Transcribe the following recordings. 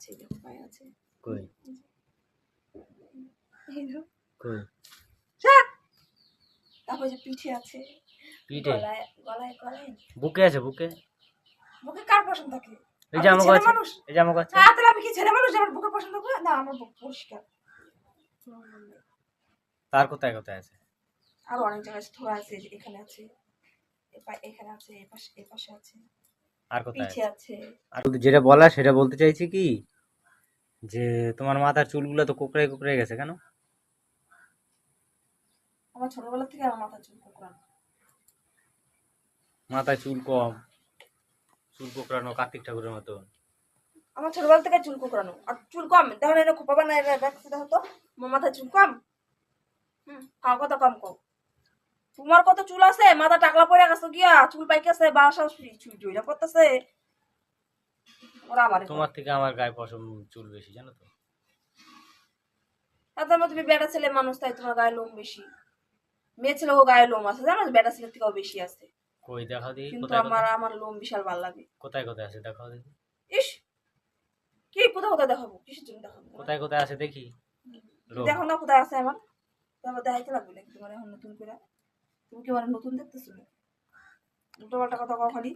আছে দেখো পায়ে আছে। কই? কই? তারপর যে পিঠে আছে পিঠে? গলায় গলায় গলায় বুকে আছে বুকে? বুকে কার পছন্দ থাকে? এই যে আমি আমাকে ছেলে আছে। মানুষ? এই যে আছে। হ্যাঁ তাহলে আমি কি ছেলে মানুষ যে আমার বুকে পছন্দ করে? না আমার বুক পরিষ্কার। তার কোথায় কোথায় আছে? আরও অনেক জায়গায় আছে যে এখানে আছে এখানে আছে এপাশে এপাশে আছে। আর কোথায় পিঠে আছে আর যেটা বলা সেটা বলতে চাইছি কি যে তোমার মাথার চুলগুলো তো কোকড়াই কোকড়াই গেছে কেন আমার ছোটবেলা থেকে আমার মাথা চুল কোকড়ানো মাথায় চুল কম চুল কোকড়ানো কার্তিক ঠাকুরের মতো আমার ছোটবেলা থেকে চুল কোকড়ানো আর চুল কম দেখো এটা খোপা বানায় রাখছে দেখো তো মাথায় চুল কম হুম কার কথা কম কম তোমার কত চুল আছে? মাথা টাকলা পড়ে গেছে গিয়া চুল পাইকেছে বাসা চুল ওরা আমার তোমার থেকে আমার গায়ে পশম চুল বেশি জানো তো? তুমি বেটা ছেলে মানুষ তাই তোমার গায়ে লোম বেশি। মেয়ে ছেলেও গায়ে লোম আছে জানো বেটা ছেলের থেকেও বেশি আছে। কই দেখি কিন্তু আমার আমার লোম বিশাল ভালো লাগে। কোথায় কোথায় আছে দেখাও দেখি। ইস! কি কোথায় কোথায় দেখাবো? কিসের জন্য দেখাবো? কোথায় কোথায় আছে দেখি। দেখো না কোথায় আছে আমার। তারপর দেখাইতে লাগবে নাকি তোমার এখন নতুন করে? তুমি কি আমার নতুন দেখতেছো? না উল্টো পাল্টা কথা খালি।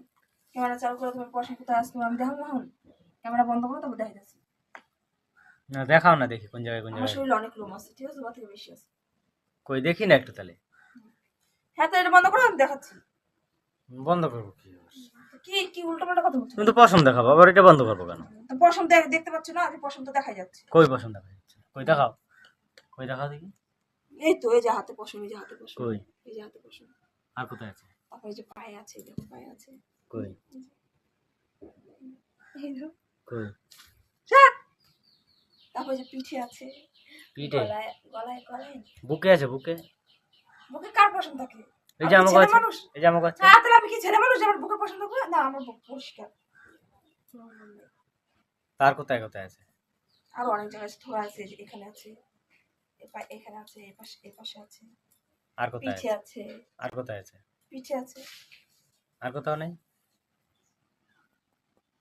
ক্যামেরা চালু করে তোমার পয়সা কোথায় আছে তুমি আমি দেখাবো এখন? ক্যামেরা বন্ধ করো তারপর দেখাইতেছি। না দেখাও না দেখি কোন জায়গায় কোন আমার জায়গায়। শরীরে অনেক লোম আছে ঠিক আছে? তোমার থেকে বেশি আছে। কই দেখি না একটু তাহলে। হ্যাঁ তো এটা বন্ধ করো আমি দেখাচ্ছি। বন্ধ করব কি? কি কি উল্টো পাল্টা কথা বলছো? তুমি তো পশম দেখাবো আবার এটা বন্ধ করব কেন? তো পশম দেখ- দেখতে পাচ্ছ না? যে পশম তো দেখা যাচ্ছে। কই পশম দেখা যাচ্ছে? কই দেখাও? কই দেখাও দেখি? এই তো এই যে হাতে পশম এই যে হাতে পশম কই? এই যে হাতে পশম আর কোথায় আছে? তারপর যে পায়ে আছে দেখো পায়ে আছে। কই? এই দেখো। কই! তারপর যে পিঠে আছে। পিঠে? গলায় গলায় গলায়। বুকে আছে বুকে? বুকে কার পছন্দ থাকে? এই যে আমাকে আছে এই যে আমাকে আছে হ্যাঁ তাহলে আমি কি ছেলে মানুষ? আমার বুকে পছন্দ করে? না আমার বুক পরিষ্কার। তার কোথায় কোথায় আছে? আরও অনেক জায়গায় থোড়া আছে এখানে আছে। এখানে আছে আছে। আর কোথায় পিঠে আছে? আর কোথায় আছে? পিঠে আছে। আর কোথাও নেই?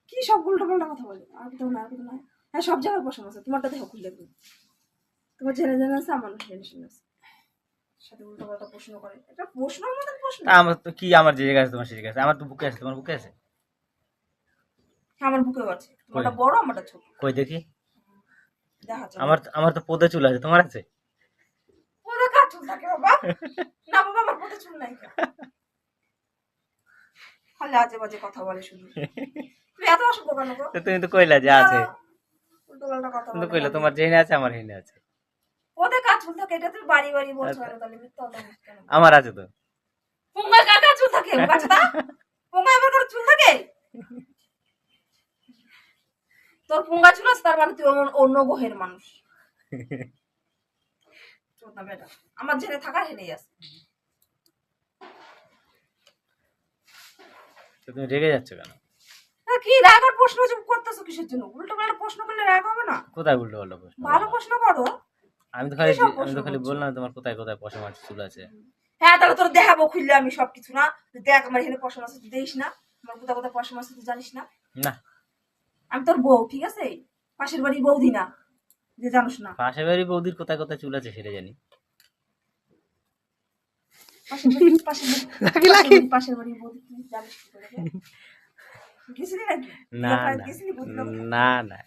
কি সব উল্টো পাল্টা কথা বলে? আর কোথাও না আর কোথাও না হ্যাঁ সব জায়গায় পছন্দ আছে। তোমারটা দেখো একদম তোমার জেনে জেনে আছে আমার জেনে শুনে আছে। সাথে উল্টো পাল্টা প্রশ্ন করে। এটা প্রশ্নের মধ্যে প্রশ্ন। আমার তো কি আমার যে জায়গায় আছে তোমার সেই জায়গায় আছে। আমার তো বুকে আছে তোমার বুকে আছে? হ্যাঁ, আমার বুকেও আছে। তোমারটা বড় আমারটা ছোট। কই দেখি? আমার আমার তো পদে চুল আছে তোমার আছে? থাকে বাবা। না বাবা আমার পথে চুল নাই খালি আজে বাজে কথা বলে শুধু। তুই এত অসুখ তুমি তো কইলা যে আছে। তুমি তো কইলা তোমার যেখানে আছে আমার হেনে আছে। ওদের কার চুল থাকে এটা তুই বাড়ি বাড়ি বলছো আচ্ছা। তাহলে মিথ্যা আমার আছে তো। পুঙ্গায় কার কার চুল থাকে? আমার কোনো চুল থাকে? তোর পুঙ্গা চুল আছে তার মানে তুই অন্য- অন্য গ্রহের মানুষ। বেটা আমার জেনে থাকার হেনেই আছে। তুমি রেগে যাচ্ছ কেন? কি প্রশ্ন করতেছো কিসের জন্য? উল্টো পাল্টা প্রশ্ন করলে রাগ হবে না? কোথায় উল্টো পাল্টা প্রশ্ন ভালো প্রশ্ন করো। আমি তো খালি আমি তো খালি বললাম তোমার কোথায় কোথায় পশম আছে চুল আছে। হ্যাঁ তাহলে তোর দেখাবো খুললে আমি সবকিছু না। দেখ আমার এখানে পশম আছে তুই দেখিস না। আমার কোথাও কোথাও পশম আছে তুই জানিস না। না। আমি তোর বউ ঠিক আছে? পাশের বাড়ি বৌদি না। যে জানিস না। পাশে বাড়ি বৌদির কোথায় কোথায় চুল আছে সেটা জানি। না না? না?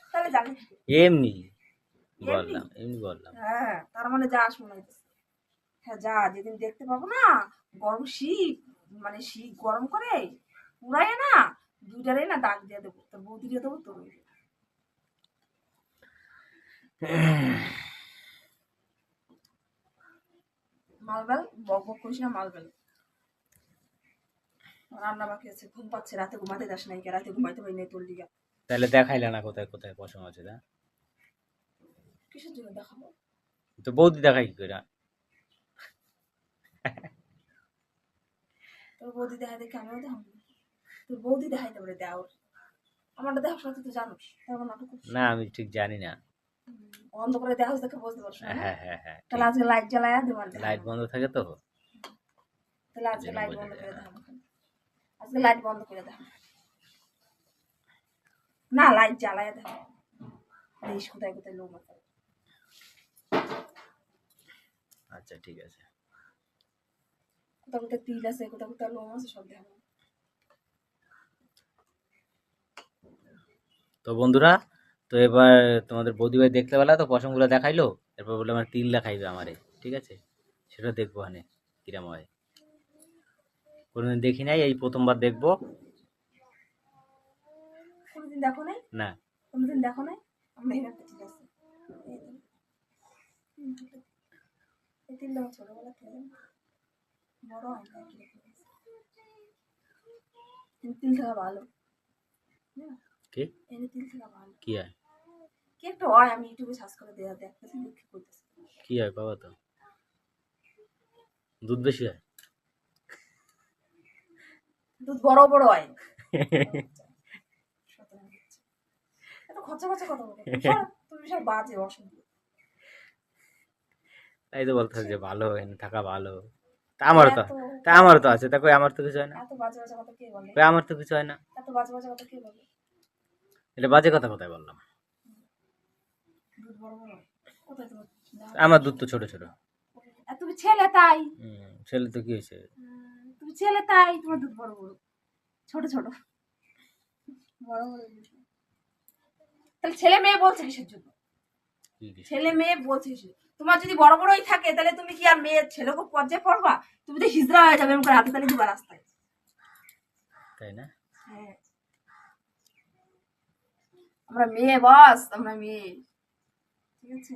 এমনি বললাম এমনি বললাম। হ্যাঁ তার মানে হইতেছে। হ্যাঁ যা যেদিন দেখতে পাবো না গরম শীত মানে শীত গরম করে পুরাই না দুইটারে না দাগ দিয়ে দেবো। তোর বৌদি দিয়ে দেবো তোর মালবেল বক বক করিস না মালবেল। রান্না বাকি আছে ঘুম পাচ্ছে রাতে ঘুমাতে যাস নাই রাতে ঘুমাইতে পারি নাই তোর লিগা। তাহলে দেখাইলে না কোথায় কোথায় পশম আছে না কিসের জন্য দেখাবো? তো বৌদি দেখাই কি করে তোর বৌদি দেখাই দেখে আমিও দেখাবো। তোর বৌদি দেখাইতে পারে দেওয়ার আমারটা দেখার সময় তো জানিস না আমি ঠিক জানি না। বন্ধ করে দেখাস দেখে বুঝতে পারছ হ্যাঁ হ্যাঁ হ্যাঁ তাহলে আজকে লাইট জ্বালায়া লাইট বন্ধ থাকে তো? তাহলে আজকে লাইট বন্ধ করে। দেখাবো আজকে লাইট বন্ধ করে দেখাবো। না লাইট জ্বালায়া দেখাবো। দেশ কোথায় কোথায় আছে। আচ্ছা ঠিক আছে। কোথাও কোথায় তিল আছে কোথাও কোথায় লোম আছে সব দেখাবো। তো বন্ধুরা তো এবার তোমাদের বৌদি ভাই দেখতে পেলা তো পশমগুলো দেখাইলো এরপর বলল আমার তিল দেখাইবে আমারে ঠিক আছে? সেটা দেখব হানে কিরাম হয়। কোনোদিন দেখি নাই এই প্রথমবার দেখব। দেখো নাই? না। কোনোদিন দেখো নাই? আমরা এই ঠিক আছে। ছোটবেলা বড় হয় না তিল থাকা ভালো। কি? এনে তিল থাকা ভালো কি হয় কি একটা হয় আমি ইউটিউবে সার্চ করে দেওয়া দেখতেছি দেখে করতেছি। কি হয় বাবা তো? দুধ বেশি হয় দুধ বড় বড় হয় এত খরচা খরচা কথা বলে তুমি সব- বাজে অসুবিধা তাই তো বলতে যে ভালো এনে থাকা ভালো। তা আমারও তো তা আমারও তো আছে। তা কই আমার তো কিছু হয় না। এত বাজে বাজে কথা কে বলে? কই আমার তো কিছু হয় না। এত বাজে বাজে কথা কে বলে? এটা বাজে কথা কোথায় বললাম? আমার দুধ তো ছোট ছোট। তুমি ছেলে তাই? ছেলে তো কি হয়েছে? তুমি ছেলে তাই তোমার দুধ বড় বড়। ছোট ছোট। বড় বড় তাহলে ছেলে মেয়ে বলছে কিসের জন্য? ছেলে মেয়ে বলছে তোমার যদি বড় বড়ই থাকে তাহলে তুমি কি আর মেয়ে ছেলেকে পর্যায়ে পড়বা? তুমি তো হিজড়া হয়ে যাবে এমন করে হাতে তালি দিবা রাস্তায়। তাই না হ্যাঁ আমরা মেয়ে বস আমরা মেয়ে। ঠিক আছে?